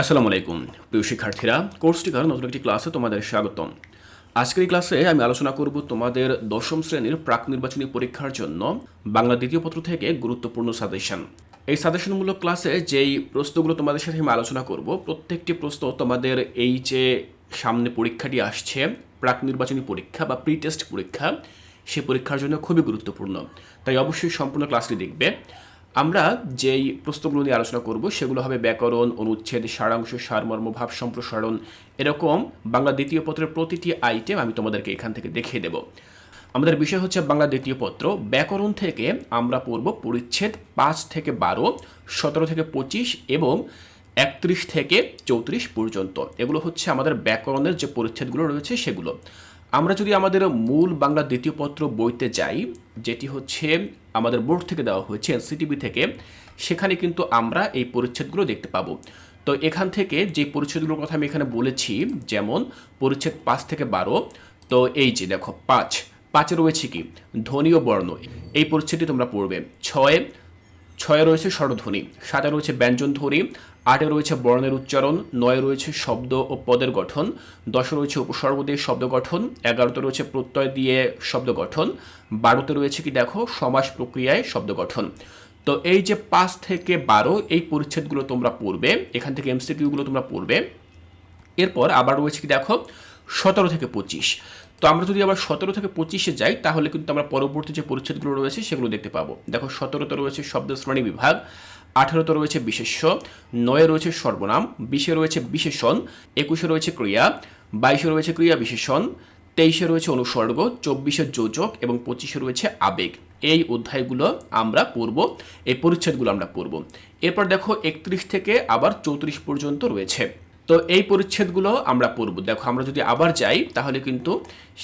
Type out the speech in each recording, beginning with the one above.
আসসালামু আলাইকুম, প্রিয় শিক্ষার্থীরা। কোর্সটিকার নতুন একটি ক্লাসে তোমাদের স্বাগতম। আজকের ক্লাসে আমি আলোচনা করব তোমাদের দশম শ্রেণির প্রাক নির্বাচনী পরীক্ষার জন্য বাংলা দ্বিতীয় পত্র থেকে গুরুত্বপূর্ণ সাজেশন। এই সাজেশনমূলক ক্লাসে যেই প্রশ্নগুলো তোমাদের সাথে আমি আলোচনা করব, প্রত্যেকটি প্রশ্ন তোমাদের এই যে সামনে পরীক্ষাটি আসছে, প্রাক নির্বাচনী পরীক্ষা বা প্রি টেস্ট পরীক্ষা, সে পরীক্ষার জন্য খুবই গুরুত্বপূর্ণ। তাই অবশ্যই সম্পূর্ণ ক্লাসটি দেখবে। আমরা যেই প্রশ্নগুলো নিয়ে আলোচনা করব, সেগুলো হবে ব্যাকরণ, অনুচ্ছেদ, সারাংশ, সারমর্ম, ভাব সম্প্রসারণ, এরকম বাংলা দ্বিতীয় পত্রের প্রতিটি আইটেম আমি তোমাদেরকে এখান থেকে দেখিয়ে দেব। আমাদের বিষয় হচ্ছে বাংলা দ্বিতীয় পত্র। ব্যাকরণ থেকে আমরা পড়ব পরিচ্ছেদ পাঁচ থেকে বারো, সতেরো থেকে পঁচিশ এবং একত্রিশ থেকে চৌত্রিশ পর্যন্ত। এগুলো হচ্ছে আমাদের ব্যাকরণের যে পরিচ্ছেদগুলো রয়েছে সেগুলো। আমরা যদি আমাদের মূল বাংলা দ্বিতীয় পত্র বইতে যাই, যেটি হচ্ছে আমাদের বোর্ড থেকে দেওয়া হয়েছে, এনসিটিভি থেকে। সেখানে কিন্তু আমরা এই পরিচ্ছেদগুলো দেখতে পাবো। তো এখান থেকে যে পরিচ্ছেদগুলোর কথা আমি এখানে বলেছি, যেমন পরিচ্ছেদ পাঁচ থেকে বারো, তো এই যে দেখো, পাঁচ। পাঁচে রয়েছে কি? ধনীয় বর্ণ। এই পরিচ্ছেদটি তোমরা পড়বে। ছয় ছয়ে রয়েছে স্বরধ্বনি, সাতে রয়েছে ব্যঞ্জনধ্বনি, আটে রয়েছে বর্ণের উচ্চারণ, নয়ে রয়েছে শব্দ ও পদের গঠন, দশে রয়েছে উপসর্গ দিয়ে শব্দ গঠন, এগারোতে রয়েছে প্রত্যয় দিয়ে শব্দ গঠন, বারোতে রয়েছে কি দেখো, সমাস প্রক্রিয়ায় শব্দ গঠন। তো এই যে পাঁচ থেকে বারো, এই পরিচ্ছেদগুলো তোমরা পড়বে, এখান থেকে এমসিকিউগুলো তোমরা পড়বে। এরপর আবার রয়েছে কি দেখো, সতেরো থেকে পঁচিশ। তো আমরা যদি আবার সতেরো থেকে পঁচিশে যাই, তাহলে কিন্তু আমরা পরবর্তী যে পরিচ্ছেদগুলো রয়েছে সেগুলো দেখতে পাবো। দেখো, সতেরোতে রয়েছে শব্দ শ্রেণি বিভাগ, আঠেরোতে রয়েছে বিশেষ্য, নয়ে রয়েছে সর্বনাম, বিশে রয়েছে বিশেষণ, একুশে রয়েছে ক্রিয়া, বাইশে রয়েছে ক্রিয়া বিশেষণ, তেইশে রয়েছে অনুসর্গ, চব্বিশে যোজক এবং পঁচিশে রয়েছে আবেগ। এই অধ্যায়গুলো আমরা পড়ব, এই পরিচ্ছেদগুলো আমরা পড়ব। এরপর দেখো, একত্রিশ থেকে আবার চৌত্রিশ পর্যন্ত রয়েছে। তো এই পরিচ্ছেদগুলো আমরা পড়ব। দেখো, আমরা যদি আবার যাই, তাহলে কিন্তু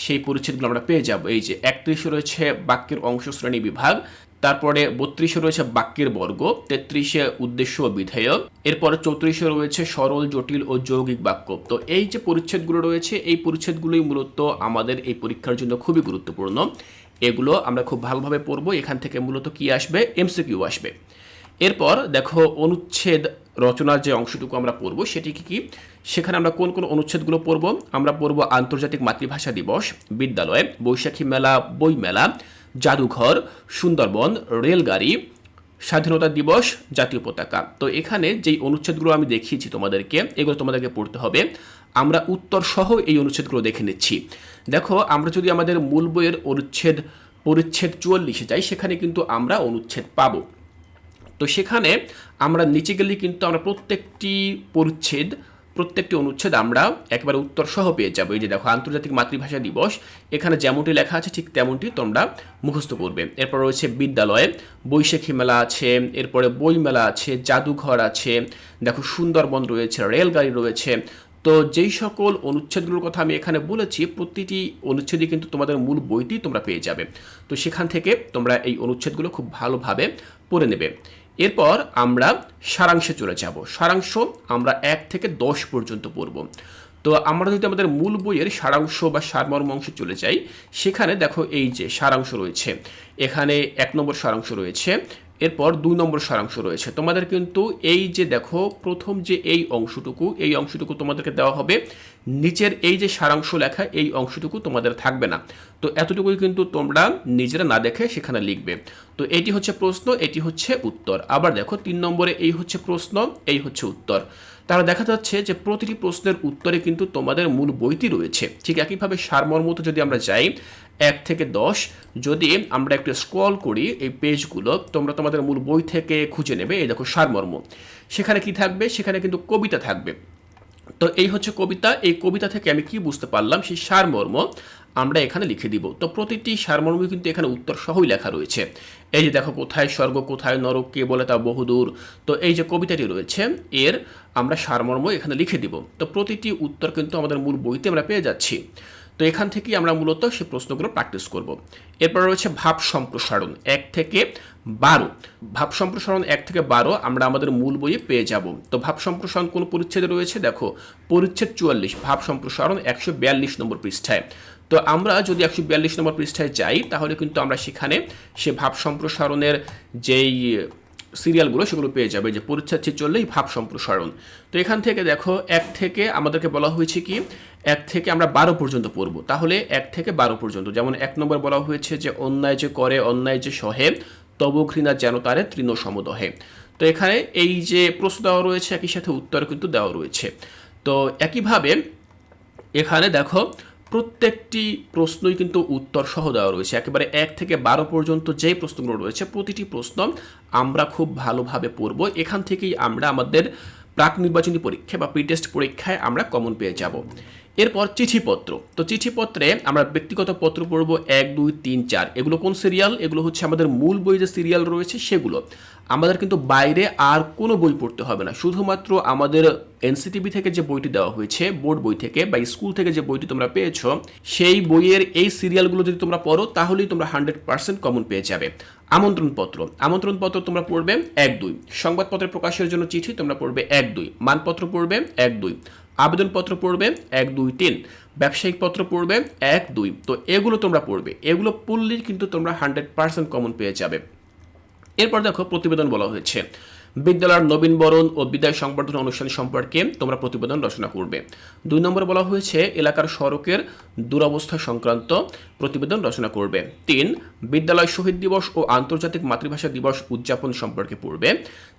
সেই পরিচ্ছেদগুলো আমরা পেয়ে যাব। এই যে একত্রিশে রয়েছে বাক্যের অংশ শ্রেণি বিভাগ, তারপরে বত্রিশে রয়েছে বাক্যের বর্গ, তেত্রিশে উদ্দেশ্য ও বিধেয় এরপরে চৌত্রিশে রয়েছে সরল, জটিল ও যৌগিক বাক্য। তো এই যে পরিচ্ছেদগুলো রয়েছে, এই পরিচ্ছেদগুলোই মূলত আমাদের এই পরীক্ষার জন্য খুবই গুরুত্বপূর্ণ। এগুলো আমরা খুব ভালোভাবে পড়ব। এখান থেকে মূলত কি আসবে? এমসিকিউ আসবে। এরপর দেখো অনুচ্ছেদ রচনার যে অংশটুকু আমরা পড়ব সেটি কি? কি সেখানে আমরা কোন কোন অনুচ্ছেদগুলো পড়ব? আমরা পড়ব আন্তর্জাতিক মাতৃভাষা দিবস, বিদ্যালয়, বৈশাখী মেলা বই মেলা জাদুঘর, সুন্দরবন, রেলগাড়ি, স্বাধীনতা দিবস, জাতীয় পতাকা। তো এখানে যেই অনুচ্ছেদগুলো আমি দেখিয়েছি তোমাদেরকে, এগুলো তোমাদেরকে পড়তে হবে। আমরা উত্তর সহ এই অনুচ্ছেদগুলো দেখে নিচ্ছি। দেখো, আমরা যদি আমাদের মূল বইয়ের অনুচ্ছেদ, পরিচ্ছেদ চুয়াল্লিশে যাই, সেখানে কিন্তু আমরা অনুচ্ছেদ পাবো। তো সেখানে আমরা নিচে গেলে কিন্তু আমরা প্রত্যেকটি পরিচ্ছেদ, প্রত্যেকটি অনুচ্ছেদ আমরা একেবারে উত্তর সহ পেয়ে যাব। এই যে দেখো, আন্তর্জাতিক মাতৃভাষা দিবস, এখানে যেমনটি লেখা আছে ঠিক তেমনটি তোমরা মুখস্থ করবে। এরপর রয়েছে বিদ্যালয়ে বৈশাখী মেলা আছে, এরপরে বই মেলা আছে, জাদুঘর আছে, দেখো সুন্দরবন রয়েছে, রেলগাড়ি রয়েছে। তো যেই সকল অনুচ্ছেদগুলোর কথা আমি এখানে বলেছি, প্রতিটি অনুচ্ছেদই কিন্তু তোমাদের মূল বইটি তোমরা পেয়ে যাবে। তো সেখান থেকে তোমরা এই অনুচ্ছেদগুলো খুব ভালোভাবে পড়ে নেবে। এরপর আমরা সারাংশে চলে যাব। সারাংশ আমরা এক থেকে দশ পর্যন্ত পড়ব। তো আমরা যদি আমাদের মূল বইয়ের সারাংশ বা সারমর্ম অংশে চলে যাই, সেখানে দেখো এই যে সারাংশ রয়েছে। এখানে এক নম্বর সারাংশ রয়েছে এরপর দুই নম্বর সারাংশ রয়েছে। তোমাদের কিন্তু এই যে দেখো, প্রথম যে এই অংশটুকু এই অংশটুকু তোমাদেরকে দেওয়া হবে। নিচের এই যে সারাংশ লেখা, এই অংশটুকু তোমাদের থাকবে না। তো এতটুকুই কিন্তু তোমরা নিজেরা না দেখে সেখানে লিখবে। তো এটি হচ্ছে প্রশ্ন, এটি হচ্ছে উত্তর। আবার দেখো, তিন নম্বরে এই হচ্ছে প্রশ্ন, এই হচ্ছে উত্তর। তাহলে দেখা যাচ্ছে যে প্রতিটি প্রশ্নের উত্তরে কিন্তু তোমাদের মূল বইটি রয়েছে। ঠিক একইভাবে সারমর্মত যদি আমরা যাই, এক থেকে দশ, যদি আমরা একটু স্ক্রল করি এই পেজগুলো তোমরা তোমাদের মূল বই থেকে খুঁজে নেবে, এই দেখো সারমর্ম। সেখানে কি থাকবে? সেখানে কিন্তু কবিতা থাকবে। তো এই হচ্ছে কবিতা। এই কবিতা থেকে আমি কি বুঝতে পারলাম? সেই সারমর্ম আমরা এখানে লিখে দিব। তো প্রতিটি সারমর্ম কিন্তু এখানে উত্তর সহই লেখা রয়েছে। এই যে দেখো কোথায় স্বর্গ, কোথায় নরক, কে বলে তা বহুদূর। তো এই যে কবিতাটি রয়েছে, এর আমরা সারমর্ম এখানে লিখে দিব। তো প্রতিটি উত্তর কিন্তু আমাদের মূল বইতে আমরা পেয়ে যাচ্ছি। তো এখান থেকেই আমরা মূলত সে প্রশ্নগুলো প্র্যাকটিস করব। এরপর রয়েছে ভাব সম্প্রসারণ, এক থেকে বারো। ভাব সম্প্রসারণ এক থেকে বারো আমরা আমাদের মূল বইয়ে পেয়ে যাব। তো ভাব সম্প্রসারণ কোন পরিচ্ছেদে রয়েছে? দেখো, পরিচ্ছেদ চুয়াল্লিশ, ভাব সম্প্রসারণ একশো বিয়াল্লিশ নম্বর পৃষ্ঠায়। তো আমরা যদি একশো বিয়াল্লিশ নম্বর পৃষ্ঠায় যাই, তাহলে কিন্তু আমরা সেখানে সে ভাব সম্প্রসারণের যেই সিরিয়ালগুলো সেগুলো পেয়ে যাবে, যে পরিচ্ছেদ চললেই ভাব সম্প্রসারণ। তো এখান থেকে দেখো, এক থেকে আমাদেরকে বলা হয়েছে কি, এক থেকে আমরা বারো পর্যন্ত পড়ব। তাহলে এক থেকে বারো পর্যন্ত, যেমন এক নম্বর বলা হয়েছে যে অন্যায় যে করে, অন্যায় যে সহে, তব ঘৃণা যেন তারে তৃণ সমদহে। তো এখানে এই যে প্রশ্ন দেওয়া রয়েছে, একই সাথে উত্তর কিন্তু দেওয়া রয়েছে। তো একইভাবে এখানে দেখো প্রত্যেকটি প্রশ্নই কিন্তু উত্তর সহ দেওয়া রয়েছে। একেবারে এক থেকে বারো পর্যন্ত যে প্রশ্নগুলো রয়েছে, প্রতিটি প্রশ্ন আমরা খুব ভালোভাবে পড়ব। এখান থেকেই আমরা আমাদের প্রাক নির্বাচনী পরীক্ষা বা প্রি টেস্ট পরীক্ষায় আমরা কমন পেয়ে যাব। এরপর চিঠিপত্র। তো চিঠিপত্রে আমরা ব্যক্তিগত পত্র পড়ব এক, দুই, তিন, চার। এগুলো কোন সিরিয়াল? এগুলো হচ্ছে আমাদের মূল বই যে সিরিয়াল রয়েছে সেগুলো। আমাদের কিন্তু বাইরে আর কোনো বই পড়তে হবে না। শুধুমাত্র আমাদের এনসিটিভি থেকে যে বইটি দেওয়া হয়েছে, বোর্ড বই থেকে, বা স্কুল থেকে যে বইটি তোমরা পেয়েছ, সেই বইয়ের এই সিরিয়ালগুলো যদি তোমরা পড়ো, তাহলেই তোমরা হান্ড্রেড পার্সেন্ট কমন পেয়ে যাবে। আমন্ত্রণপত্র। আমন্ত্রণপত্র তোমরা পড়বে এক, দুই। সংবাদপত্রের প্রকাশের জন্য চিঠি তোমরা পড়বে এক, দুই। মানপত্র পড়বে এক, দুই। আবেদনপত্র পড়বে এক, দুই, তিন। ব্যবসায়িক পত্র পড়বে এক, দুই। তো এগুলো তোমরা পড়বে। এগুলো পড়লেই কিন্তু তোমরা হান্ড্রেড পার্সেন্ট কমন পেয়ে যাবে। এরপর দেখো প্রতিবেদন বলা হয়েছে। বিদ্যালয়ের নবীনবরণ ও বিদায় সংবর্ধনা অনুষ্ঠান সম্পর্কে তোমরা প্রতিবেদন রচনা করবে। দুই নম্বর বলা হয়েছে, এলাকার সড়কের দুরবস্থা সংক্রান্ত প্রতিবেদন রচনা করবে। তিন, বিদ্যালয় শহীদ দিবস ও আন্তর্জাতিক মাতৃভাষা দিবস উদযাপন সম্পর্কে পড়বে।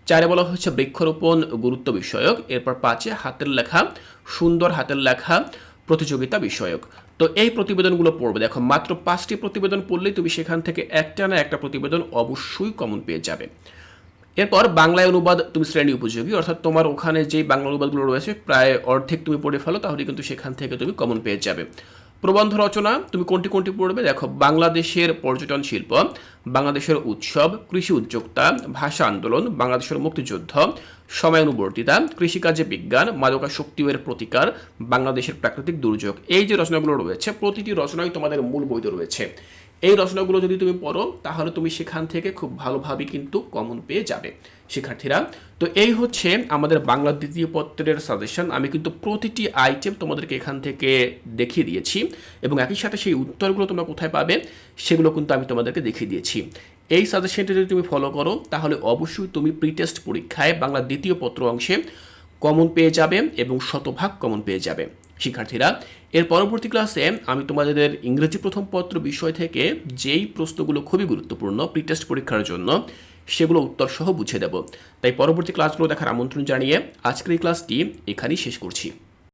চারে বলা হয়েছে, বৃক্ষরোপণ গুরুত্ব বিষয়ক। এরপর পাঁচে, হাতের লেখা, সুন্দর হাতের লেখা প্রতিযোগিতা বিষয়ক। তো এই প্রতিবেদনগুলো পড়বে। দেখো, মাত্র পাঁচটি প্রতিবেদন পড়লেই তুমি সেখান থেকে একটা না একটা প্রতিবেদন অবশ্যই কমন পেয়ে যাবে। এরপর বাংলায় অনুবাদ তুমি শ্রেণি উপযোগী, অর্থাৎ তোমার ওখানে যেই বাংলা অনুবাদগুলো রয়েছে, প্রায় অর্ধেক তুমি পড়ে ফেলো, তাহলে কিন্তু সেখান থেকে তুমি কমন পেয়ে যাবে। প্রবন্ধ রচনা, তুমি কোনটি কোনটি পড়বে? দেখো, বাংলাদেশের পর্যটন শিল্প, বাংলাদেশের উৎসব, কৃষি উদ্যোক্তা, ভাষা আন্দোলন, বাংলাদেশের মুক্তিযুদ্ধ, সময়ানুবর্তিতা, কৃষিকাজে বিজ্ঞান মাদকাশক্তি এর প্রতিকার, বাংলাদেশের প্রাকৃতিক দুর্যোগ। এই যে রচনাগুলো রয়েছে, প্রতিটি রচনাই তোমাদের মূল বইতে রয়েছে। এই রচনাগুলো যদি তুমি পড়ো, তাহলে তুমি সেখান থেকে খুব ভালোভাবে কিন্তু কমন পেয়ে যাবে শিক্ষার্থীরা। তো এই হচ্ছে আমাদের বাংলা দ্বিতীয় পত্রের সাজেশন আমি কিন্তু প্রতিটি আইটেম তোমাদেরকে এখান থেকে দেখিয়ে দিয়েছি এবং একই সাথে সেই উত্তরগুলো তোমরা কোথায় পাবে, সেগুলো কিন্তু আমি তোমাদেরকে দেখিয়ে দিয়েছি। এই সাজেশনটি যদি তুমি ফলো করো, তাহলে অবশ্যই তুমি প্রিটেস্ট পরীক্ষায় বাংলা দ্বিতীয় পত্র অংশে কমন পেয়ে যাবে এবং শতভাগ কমন পেয়ে যাবে। শিক্ষার্থীরা। এর পরবর্তী ক্লাসে আমি তোমাদের ইংরেজি প্রথম পত্র বিষয় থেকে যেই প্রশ্নগুলো খুবই গুরুত্বপূর্ণ প্রিটেস্ট পরীক্ষার জন্য, সেগুলো উত্তর সহ বুঝে দেব। তাই পরবর্তী ক্লাসগুলো দেখার আমন্ত্রণ জানিয়ে আজকের এই ক্লাসটি এখানেই শেষ করছি।